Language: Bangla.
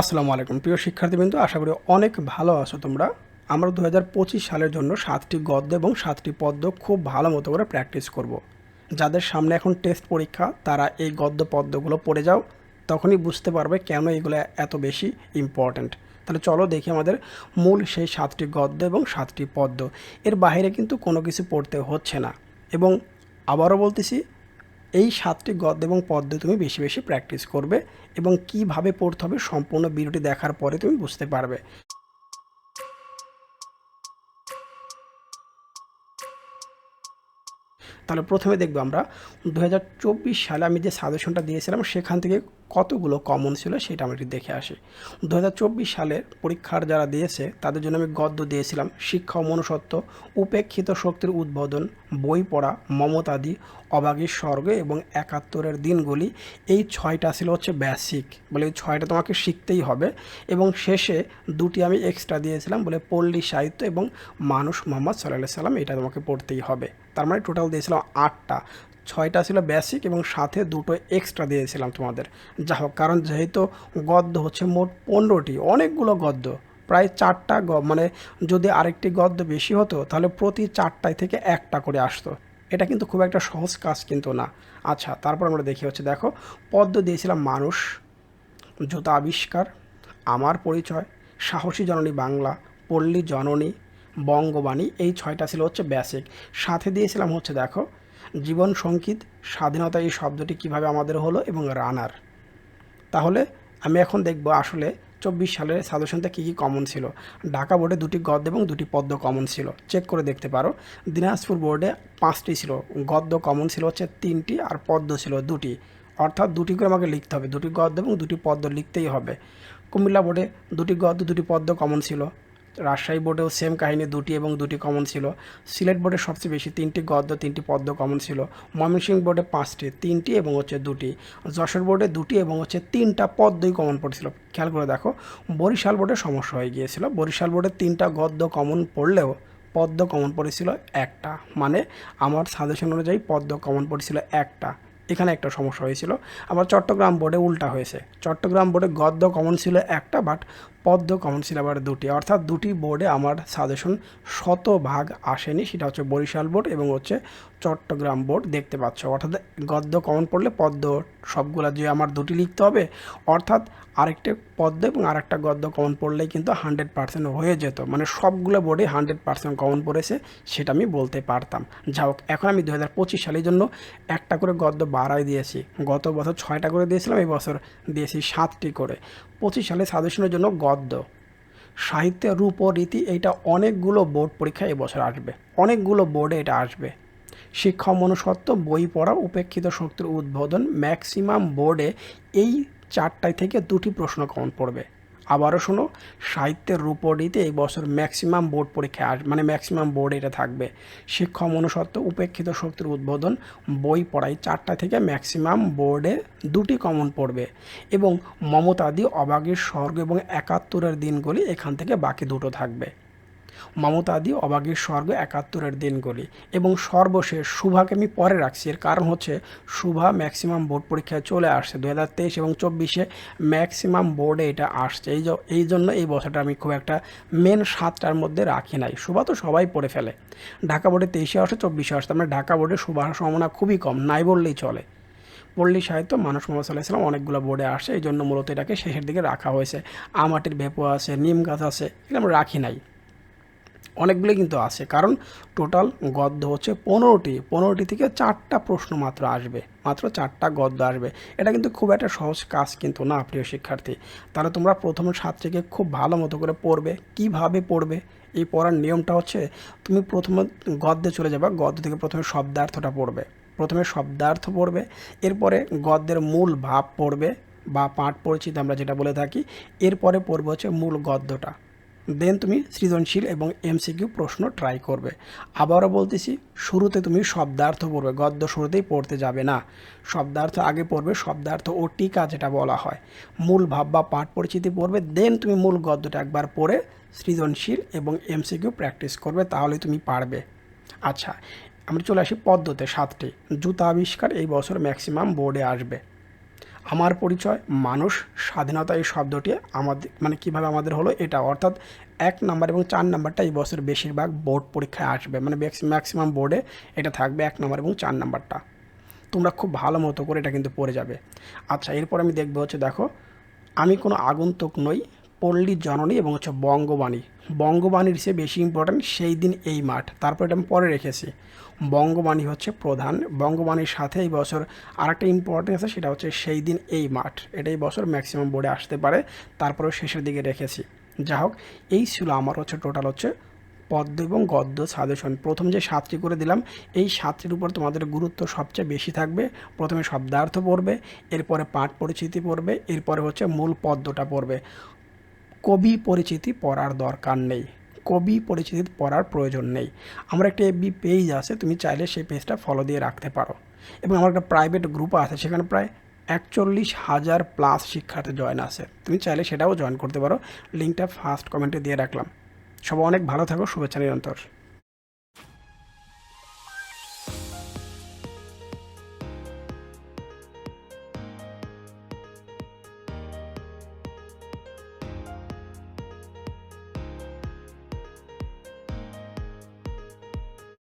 আসসালামু আলাইকুম। প্রিয় শিক্ষার্থীবৃন্দ, আশা করি অনেক ভালো আছো তোমরা। আমরা দু হাজার পঁচিশ সালের জন্য সাতটি গদ্য এবং সাতটি পদ্য খুব ভালো মতো করে প্র্যাকটিস করব। যাদের সামনে এখন টেস্ট পরীক্ষা, তারা এই গদ্য পদ্যগুলো পড়ে যাও, তখনই বুঝতে পারবে কেন এগুলো এত বেশি ইম্পর্ট্যান্ট তাহলে চলো দেখি আমাদের মূল সেই সাতটি গদ্য এবং সাতটি পদ্য। এর বাইরে কিন্তু কোনো কিছু পড়তে হচ্ছে না। এবং আবারও বলতেছি এই সাতটি গদ্য এবং পদ্য তুমি বেশি বেশি প্র্যাকটিস করবে এবং কীভাবে পড়তে হবে সম্পূর্ণ ভিডিওটি দেখার পরে তুমি বুঝতে পারবে। তাহলে প্রথমে দেখব আমরা দু হাজার চব্বিশ সালে আমি যে সাজেশনটা দিয়েছিলাম, সেখান থেকে কতগুলো কমন ছিল সেটা আমরা একটু দেখে আসি। দু হাজার চব্বিশ সালের পরীক্ষার যারা দিয়েছে, তাদের জন্য আমি গদ্য দিয়েছিলাম, শিক্ষা ও মনুষ্যত্ব, উপেক্ষিত শক্তির উদ্বোধন, বই পড়া, মমতাদি, অবাগীর স্বর্গ এবং একাত্তরের দিনগুলি। এই ছয়টা ছিল হচ্ছে বেসিক বলে এই ছয়টা তোমাকে শিখতেই হবে এবং শেষে দুটি আমি এক্সট্রা দিয়েছিলাম, বলে পল্লী সাহিত্য এবং মানুষ মোহাম্মদ সাল্লাহ সাল্লাম এটা তোমাকে পড়তেই হবে। তার মানে টোটাল দিয়েছিলাম আটটা। ছয়টা ছিল বেসিক এবং সাথে দুটো এক্সট্রা দিয়েছিলাম তোমাদের। যা হোক, কারণ যেহেতু গদ্য হচ্ছে মোট পনেরোটি, অনেকগুলো গদ্য, প্রায় চারটা মানে যদি আরেকটি গদ্য বেশি হতো, তাহলে প্রতি চারটায় থেকে একটা করে আসতো। এটা কিন্তু খুব একটা সহজ কাজ কিন্তু না। আচ্ছা তারপর আমরা দেখি হচ্ছে, দেখো পদ্ম দিয়েছিলাম মানুষ, জুতা আবিষ্কার, আমার পরিচয়, সাহসী জননী বাংলা, পল্লী জননী, বঙ্গবাণী, এই ছয়টা ছিল হচ্ছে বেসিক সাথে দিয়েছিলাম হচ্ছে, দেখো জীবন সংগীত স্বাধীনতা এই শব্দটি কীভাবে আমাদের হলো এবং রানার। তাহলে আমি এখন দেখব আসলে চব্বিশ সালের সাজেশনতে কী কী কমন ছিল। ঢাকা বোর্ডে দুটি গদ্য এবং দুটি পদ্য কমন ছিল। চেক করে দেখতে পারো। দিনাজপুর বোর্ডে পাঁচটি ছিল। গদ্য কমন ছিল হচ্ছে তিনটি আর পদ্য ছিল দুটি। অর্থাৎ দুটি করে আমাকে লিখতে হবে। দুটি গদ্য এবং দুটি পদ্য লিখতেই হবে। কুমিল্লা বোর্ডে দুটি গদ্য, দুটি পদ্য কমন ছিল। রাজশাহী বোর্ডেও সেম কাহিনী দুটি এবং দুটি কমন ছিল। সিলেট বোর্ডে সবচেয়ে বেশি তিনটি গদ্য, তিনটি পদ্য কমন ছিল। ময়মনসিংহ বোর্ডে পাঁচটি, তিনটি এবং হচ্ছে দুটি। যশোর বোর্ডে দুটি এবং হচ্ছে তিনটা পদ্মই কমন পড়েছিল। খেয়াল করে দেখো, বরিশাল বোর্ডে সমস্যা হয়ে গিয়েছিল। বরিশাল বোর্ডে তিনটা গদ্য কমন পড়লেও পদ্ম কমন পড়েছিল একটা। মানে আমার সাজেশন অনুযায়ী পদ্ম কমন পড়েছিল একটা। এখানে একটা সমস্যা হয়েছিল। আবার চট্টগ্রাম বোর্ডে উল্টা হয়েছে। চট্টগ্রাম বোর্ডে গদ্য কমন ছিল একটা বাট পদ্ম কমন আবার দুটি, অর্থাৎ দুটি বোর্ডে আমার সাজেশন শতভাগ আসেনি। সেটা হচ্ছে বরিশাল বোর্ড এবং হচ্ছে চট্টগ্রাম বোর্ড। দেখতে পাচ্ছ, অর্থাৎ গদ্য কমন পড়লে পদ্ম সবগুলা যে আমার দুটি লিখতে হবে, অর্থাৎ আরেকটা পদ্ম এবং আরেকটা গদ্য কমন পড়লেই কিন্তু হান্ড্রেড পার্সেন্ট হয়ে যেত। মানে সবগুলো বোর্ডে হান্ড্রেড পার্সেন্ট কমন পড়েছে সেটা আমি বলতে পারতাম। যা হোক, এখন আমি দু হাজার পঁচিশ সালের জন্য একটা করে গদ্য বাড়াই দিয়েছি। গত বছর ছয়টা করে দিয়েছিলাম, এই বছর দিয়েছি সাতটি করে। পঁচিশ সালে সাজেশনের জন্য গদ্য সাহিত্যের রূপ ও রীতি অনেকগুলো বোর্ড পরীক্ষা এবছর আসবে। অনেকগুলো বোর্ডে এটা আসবে। শিক্ষা মনুষ্যত্ব, বই পড়া, উপেক্ষিত শক্তির উদ্বোধন, ম্যাক্সিমাম বোর্ডে এই চারটায় থেকে দুটি প্রশ্ন কমন পড়বে। আবারও শোনো, সাহিত্যের রূপরীতে এই বছর ম্যাক্সিমাম বোর্ড পরীক্ষায় আস মানে ম্যাক্সিমাম বোর্ড এটা থাকবে। শিক্ষা মনুষত্ব উপেক্ষিত শক্তির উদ্বোধন, বই পড়ায় চারটা থেকে ম্যাক্সিমাম বোর্ডে দুটি কমন পড়বে এবং মমতাদি অবাগের স্বর্গ এবং একাত্তরের দিনগুলি এখান থেকে বাকি দুটো থাকবে। মমতাদি অবাগের স্বর্গ একাত্তরের দিনগুলি। এবং সর্বশেষ শুভাকে আমি পরে রাখছি। এর কারণ হচ্ছে, শুভা ম্যাক্সিমাম বোর্ড পরীক্ষায় চলে আসছে দু হাজার তেইশ এবং চব্বিশে ম্যাক্সিমাম বোর্ডে এটা আসছে। এই এই জন্য এই বছরটা আমি খুব একটা মেন সাতটার মধ্যে রাখি নাই। শুভা তো সবাই পড়ে ফেলে। ঢাকা বোর্ডে তেইশে আসে, চব্বিশে আসে। মানে ঢাকা বোর্ডে শুভার সম্ভাবনা খুবই কম। নাই বললেই চলে। পল্লী সাহিত্য মানুষ মোহাম্মদ সাল্লাহ ইসলাম অনেকগুলো বোর্ডে আসে। এই জন্য মূলত এটাকে শেষের দিকে রাখা হয়েছে। আমাটির ভেপো আছে, নিম গাছ আছে, এগুলো আমরা রাখি নাই। অনেকগুলো কিন্তু আছে। কারণ টোটাল গদ্য হচ্ছে পনেরোটি। পনেরোটি থেকে চারটা প্রশ্ন মাত্র আসবে। মাত্র চারটা গদ্য আসবে। এটা কিন্তু খুব একটা সহজ কাজ কিন্তু না, প্রিয় শিক্ষার্থী। তাহলে তোমরা প্রথমে ছাত্রীকে খুব ভালো মতো করে পড়বে। কীভাবে পড়বে? এই পড়ার নিয়মটা হচ্ছে তুমি প্রথমে গদ্যে চলে যাবে। গদ্য থেকে প্রথমে শব্দার্থটা পড়বে। প্রথমে শব্দার্থ পড়বে। এরপরে গদ্যের মূল ভাব পড়বে বা পাঠ পরিচিত আমরা যেটা বলে থাকি। এরপরে পড়বে হচ্ছে মূল গদ্যটা। দেন তুমি সৃজনশীল এবং এমসিকিউ প্রশ্ন ট্রাই করবে। আবারও বলতেছি, শুরুতে তুমি শব্দার্থ পড়বে, গদ্য শুরুতেই পড়তে যাবে না। শব্দার্থ আগে পড়বে, শব্দার্থ ও টিকা যেটা বলা হয়। মূল ভাব বা পাঠ পরিচিতি পড়বে দেন তুমি মূল গদ্যটা একবার পড়ে সৃজনশীল এবং এমসিকিউ প্র্যাকটিস করবে তাহলে তুমি পারবে। আচ্ছা আমরা চলে আসি পদ্মতে সাতটি। জুতা আবিষ্কার এই বছর ম্যাক্সিমাম বোর্ডে আসবে। আমার পরিচয়, মানুষ, স্বাধীনতা এই শব্দটি আমাদের মানে কীভাবে আমাদের হলো এটা। অর্থাৎ এক নাম্বার এবং চার নাম্বারটা এই বছর বেশিরভাগ বোর্ড পরীক্ষায় আসবে। মানে ম্যাক্সিমাম বোর্ডে এটা থাকবে এক নাম্বার এবং চার নাম্বারটা। তোমরা খুব ভালো মতো করে এটা কিন্তু পড়ে যাবে। আচ্ছা এরপর আমি দেখব হচ্ছে দেখো, আমি কোনো আগন্তুক নই পল্লী জননী এবং হচ্ছে বঙ্গবাণী। বঙ্গবাণীর চেয়ে বেশি ইম্পর্ট্যান্ট সেই দিন এই মাঠ। তারপর এটা আমি পরে রেখেছি। বঙ্গবাণী হচ্ছে প্রধান। বঙ্গবাণীর সাথে এই বছর আরেকটা ইম্পর্টেন্ট আছে, সেটা হচ্ছে সেই দিন এই মাঠ। এটা এই বছর ম্যাক্সিমাম বোর্ডে আসতে পারে। তারপরেও শেষের দিকে রেখেছি। যা হোক, এই ছিল আমার হচ্ছে টোটাল হচ্ছে পদ্ম এবং গদ্য সাজেশন প্রথম যে সাতটি করে দিলাম, এই সাতটির উপর তোমাদের গুরুত্ব সবচেয়ে বেশি থাকবে। প্রথমে শব্দার্থ পড়বে, এরপরে পাঠ পরিচিতি পড়বে, এরপরে হচ্ছে মূল পদ্মটা পড়বে। কবি পরিচিতি পড়ার দরকার নেই। কবি পরিচিতি পড়ার প্রয়োজন নেই। আমার একটা এফবি পেজ আছে, তুমি চাইলে সেই পেজটা ফলো দিয়ে রাখতে পারো। এবং আমার একটা প্রাইভেট গ্রুপ আছে, সেখানে প্রায় একচল্লিশ হাজার প্লাস শিক্ষার্থী জয়েন আছে। তুমি চাইলে সেটাও জয়েন করতে পারো। লিঙ্কটা ফার্স্ট কমেন্টে দিয়ে রাখলাম। সবাই অনেক ভালো থাকো, শুভেচ্ছা নিরন্তর।